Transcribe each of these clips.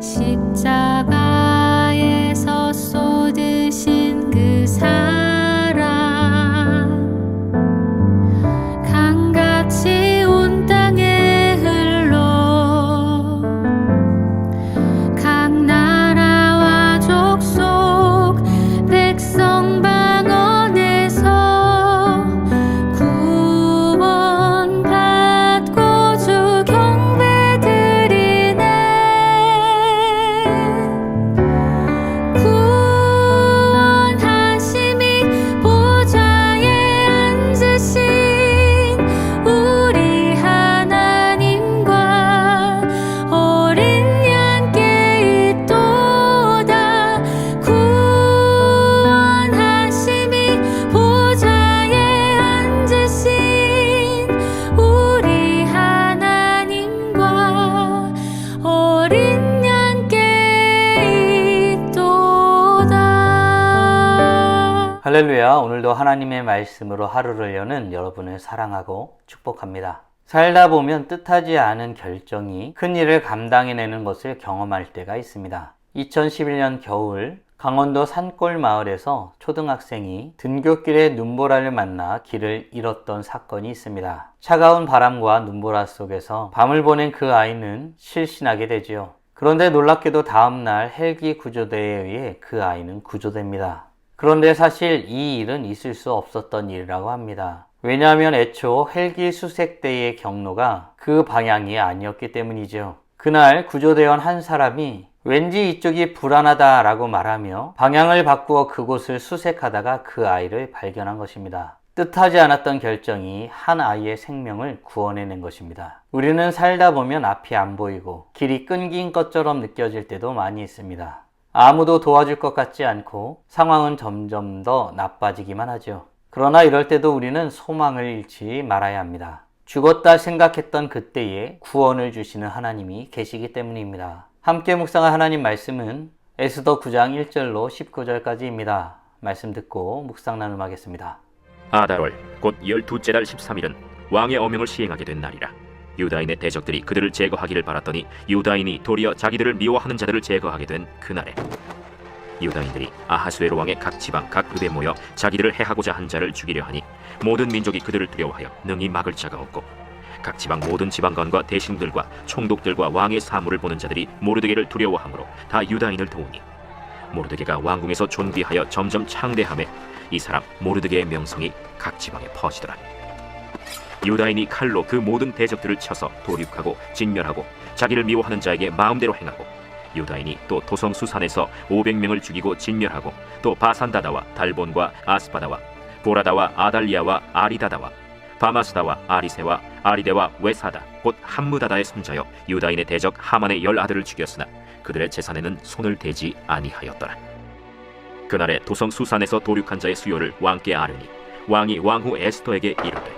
십자가 할렐루야. 오늘도 하나님의 말씀으로 하루를 여는 여러분을 사랑하고 축복합니다. 살다 보면 뜻하지 않은 결정이 큰 일을 감당해내는 것을 경험할 때가 있습니다. 2011년 겨울 강원도 산골 마을에서 초등학생이 등굣길에 눈보라를 만나 길을 잃었던 사건이 있습니다. 차가운 바람과 눈보라 속에서 밤을 보낸 그 아이는 실신하게 되지요. 그런데 놀랍게도 다음날 헬기 구조대에 의해 그 아이는 구조됩니다. 그런데 사실 이 일은 있을 수 없었던 일이라고 합니다. 왜냐하면 애초 헬기 수색대의 경로가 그 방향이 아니었기 때문이죠. 그날 구조대원 한 사람이 왠지 이쪽이 불안하다라고 말하며 방향을 바꾸어 그곳을 수색하다가 그 아이를 발견한 것입니다. 뜻하지 않았던 결정이 한 아이의 생명을 구원해낸 것입니다. 우리는 살다 보면 앞이 안 보이고 길이 끊긴 것처럼 느껴질 때도 많이 있습니다. 아무도 도와줄 것 같지 않고 상황은 점점 더 나빠지기만 하죠. 그러나 이럴 때도 우리는 소망을 잃지 말아야 합니다. 죽었다 생각했던 그때에 구원을 주시는 하나님이 계시기 때문입니다. 함께 묵상한 하나님 말씀은 에스더 9장 1절로 19절까지입니다. 말씀 듣고 묵상 나눔하겠습니다. 아달월 곧 열두째 달 13일은 왕의 어명을 시행하게 된 날이라 유다인의 대적들이 그들을 제거하기를 바랐더니 유다인이 도리어 자기들을 미워하는 자들을 제거하게 된 그날에 유다인들이 아하수에로 왕의 각 지방 각 읍에 모여 자기들을 해하고자 한 자를 죽이려 하니 모든 민족이 그들을 두려워하여 능히 막을 자가 없고 각 지방 모든 지방관과 대신들과 총독들과 왕의 사물을 보는 자들이 모르드게를 두려워하므로 다 유다인을 도우니 모르드게가 왕궁에서 존귀하여 점점 창대함에 이 사람 모르드게의 명성이 각 지방에 퍼지더라. 유다인이 칼로 그 모든 대적들을 쳐서 도륙하고 진멸하고 자기를 미워하는 자에게 마음대로 행하고 유다인이 또 도성 수산에서 500명을 죽이고 진멸하고 또 바산다다와 달본과 아스바다와 보라다와 아달리아와 아리다다와 바마스다와 아리세와 아리데와 웨사다 곧 함무다다의 손자여 유다인의 대적 하만의 열 아들을 죽였으나 그들의 재산에는 손을 대지 아니하였더라. 그날에 도성 수산에서 도륙한 자의 수요를 왕께 아뢰니 왕이 왕후 에스더에게 이르되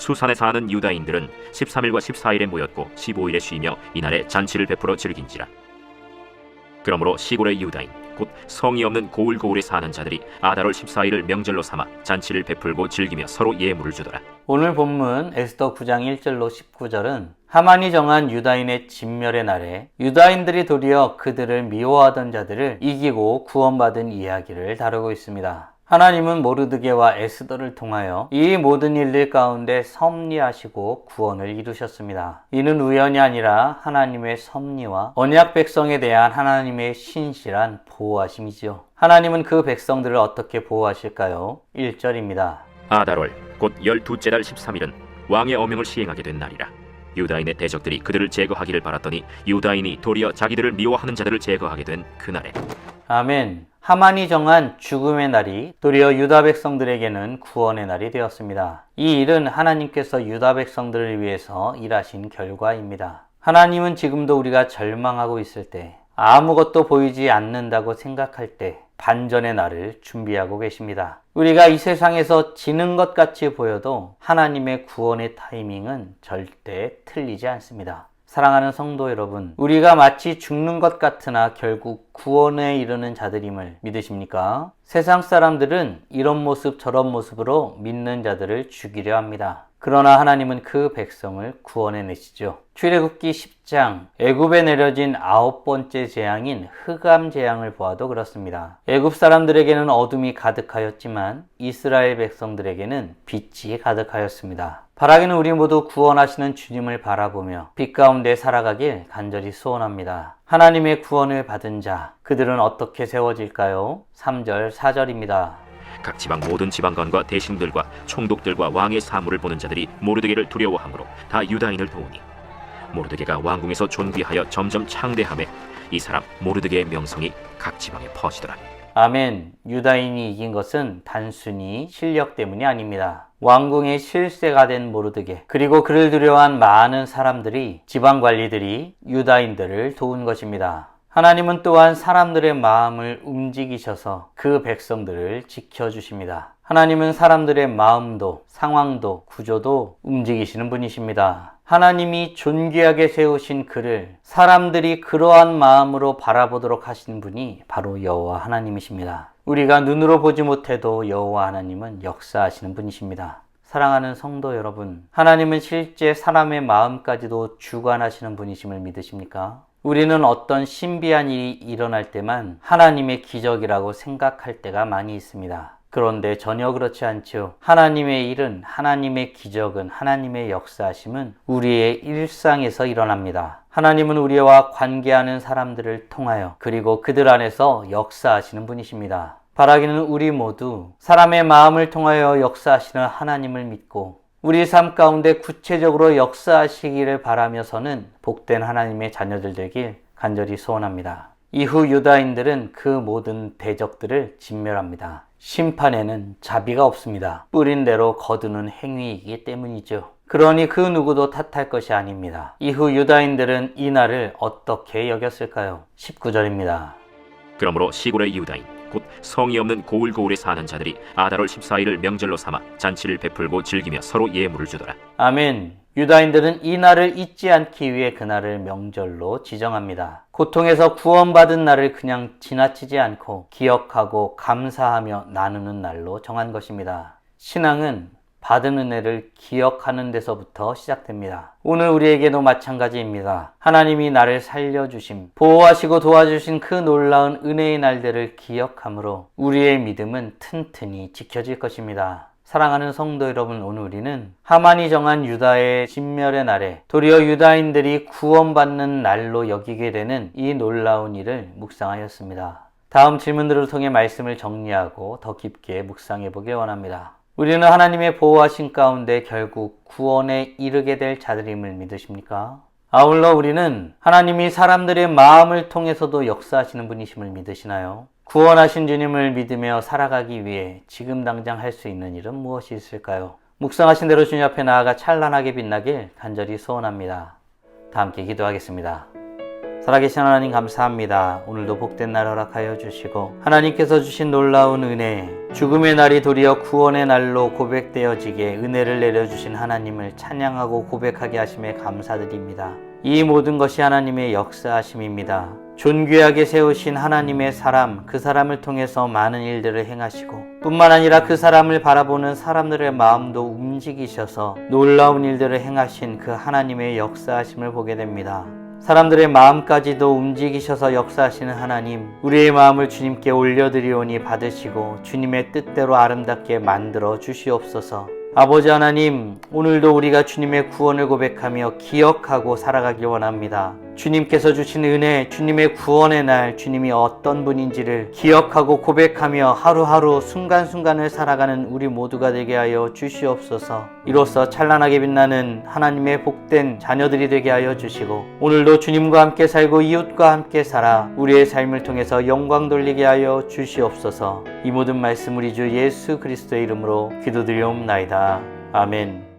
수산에 사는 유다인들은 13일과 14일에 모였고 15일에 쉬며 이날에 잔치를 베풀어 즐긴지라 그러므로 시골의 유다인 곧 성이 없는 고을고을에 사는 자들이 아달월 14일을 명절로 삼아 잔치를 베풀고 즐기며 서로 예물을 주더라 오늘 본문 에스더 9장 1절로 19절은 하만이 정한 유다인의 진멸의 날에 유다인들이 도리어 그들을 미워하던 자들을 이기고 구원받은 이야기를 다루고 있습니다. 하나님은 모르드게와 에스더를 통하여 이 모든 일들 가운데 섭리하시고 구원을 이루셨습니다. 이는 우연이 아니라 하나님의 섭리와 언약 백성에 대한 하나님의 신실한 보호하심이지요. 하나님은 그 백성들을 어떻게 보호하실까요? 1절입니다. 아달월 곧 열두째 달 13일은 왕의 어명을 시행하게 된 날이라 유다인의 대적들이 그들을 제거하기를 바랐더니 유다인이 도리어 자기들을 미워하는 자들을 제거하게 된 그날에 아멘. 하만이 정한 죽음의 날이 도리어 유다 백성들에게는 구원의 날이 되었습니다. 이 일은 하나님께서 유다 백성들을 위해서 일하신 결과입니다. 하나님은 지금도 우리가 절망하고 있을 때, 아무것도 보이지 않는다고 생각할 때, 반전의 날을 준비하고 계십니다. 우리가 이 세상에서 지는 것 같이 보여도 하나님의 구원의 타이밍은 절대 틀리지 않습니다. 사랑하는 성도 여러분, 우리가 마치 죽는 것 같으나 결국 구원에 이르는 자들임을 믿으십니까? 세상 사람들은 이런 모습 저런 모습으로 믿는 자들을 죽이려 합니다. 그러나 하나님은 그 백성을 구원해 내시죠. 출애굽기 10장 애굽에 내려진 아홉 번째 재앙인 흑암 재앙을 보아도 그렇습니다. 애굽 사람들에게는 어둠이 가득하였지만 이스라엘 백성들에게는 빛이 가득하였습니다. 바라기는 우리 모두 구원하시는 주님을 바라보며 빛 가운데 살아가길 간절히 소원합니다. 하나님의 구원을 받은 자, 그들은 어떻게 세워질까요? 3절, 4절입니다. 각 지방 모든 지방관과 대신들과 총독들과 왕의 사물을 보는 자들이 모르드게를 두려워하므로 다 유다인을 도우니 모르드게가 왕궁에서 존귀하여 점점 창대함에 이 사람 모르드게의 명성이 각 지방에 퍼지더라 아멘. 유다인이 이긴 것은 단순히 실력 때문이 아닙니다. 왕궁의 실세가 된 모르드게, 그리고 그를 두려워한 많은 사람들이, 지방 관리들이 유다인들을 도운 것입니다. 하나님은 또한 사람들의 마음을 움직이셔서 그 백성들을 지켜주십니다. 하나님은 사람들의 마음도, 상황도, 구조도 움직이시는 분이십니다. 하나님이 존귀하게 세우신 그를 사람들이 그러한 마음으로 바라보도록 하신 분이 바로 여호와 하나님이십니다. 우리가 눈으로 보지 못해도 여호와 하나님은 역사하시는 분이십니다. 사랑하는 성도 여러분, 하나님은 실제 사람의 마음까지도 주관하시는 분이심을 믿으십니까? 우리는 어떤 신비한 일이 일어날 때만 하나님의 기적이라고 생각할 때가 많이 있습니다. 그런데 전혀 그렇지 않죠. 하나님의 일은, 하나님의 기적은, 하나님의 역사하심은 우리의 일상에서 일어납니다. 하나님은 우리와 관계하는 사람들을 통하여 그리고 그들 안에서 역사하시는 분이십니다. 바라기는 우리 모두 사람의 마음을 통하여 역사하시는 하나님을 믿고 우리 삶 가운데 구체적으로 역사하시기를 바라며서는 복된 하나님의 자녀들 되길 간절히 소원합니다. 이후 유다인들은 그 모든 대적들을 진멸합니다. 심판에는 자비가 없습니다. 뿌린 대로 거두는 행위이기 때문이죠. 그러니 그 누구도 탓할 것이 아닙니다. 이후 유다인들은 이 날을 어떻게 여겼을까요? 19절입니다. 그러므로 시골의 유다인 곧 성이 없는 고을고을에 사는 자들이 아달월 14일을 명절로 삼아 잔치를 베풀고 즐기며 서로 예물을 주더라 아멘. 유다인들은 이 날을 잊지 않기 위해 그날을 명절로 지정합니다. 고통에서 구원받은 날을 그냥 지나치지 않고 기억하고 감사하며 나누는 날로 정한 것입니다. 신앙은 받은 은혜를 기억하는 데서부터 시작됩니다. 오늘 우리에게도 마찬가지입니다. 하나님이 나를 살려주심, 보호하시고 도와주신 그 놀라운 은혜의 날들을 기억함으로 우리의 믿음은 튼튼히 지켜질 것입니다. 사랑하는 성도 여러분, 오늘 우리는 하만이 정한 유다의 진멸의 날에 도리어 유다인들이 구원받는 날로 여기게 되는 이 놀라운 일을 묵상하였습니다. 다음 질문들을 통해 말씀을 정리하고 더 깊게 묵상해 보길 원합니다. 우리는 하나님의 보호하신 가운데 결국 구원에 이르게 될 자들임을 믿으십니까? 아울러 우리는 하나님이 사람들의 마음을 통해서도 역사하시는 분이심을 믿으시나요? 구원하신 주님을 믿으며 살아가기 위해 지금 당장 할 수 있는 일은 무엇이 있을까요? 묵상하신 대로 주님 앞에 나아가 찬란하게 빛나길 간절히 소원합니다. 다 함께 기도하겠습니다. 살아계신 하나님 감사합니다. 오늘도 복된 날 허락하여 주시고 하나님께서 주신 놀라운 은혜, 죽음의 날이 도리어 구원의 날로 고백되어지게 은혜를 내려주신 하나님을 찬양하고 고백하게 하심에 감사드립니다. 이 모든 것이 하나님의 역사하심입니다. 존귀하게 세우신 하나님의 사람, 그 사람을 통해서 많은 일들을 행하시고 뿐만 아니라 그 사람을 바라보는 사람들의 마음도 움직이셔서 놀라운 일들을 행하신 그 하나님의 역사하심을 보게 됩니다. 사람들의 마음까지도 움직이셔서 역사하시는 하나님, 우리의 마음을 주님께 올려드리오니 받으시고 주님의 뜻대로 아름답게 만들어 주시옵소서. 아버지 하나님, 오늘도 우리가 주님의 구원을 고백하며 기억하고 살아가길 원합니다. 주님께서 주신 은혜, 주님의 구원의 날, 주님이 어떤 분인지를 기억하고 고백하며 하루하루 순간순간을 살아가는 우리 모두가 되게 하여 주시옵소서. 이로써 찬란하게 빛나는 하나님의 복된 자녀들이 되게 하여 주시고, 오늘도 주님과 함께 살고 이웃과 함께 살아 우리의 삶을 통해서 영광 돌리게 하여 주시옵소서. 이 모든 말씀 우리 주 예수 그리스도의 이름으로 기도드리옵나이다. 아멘.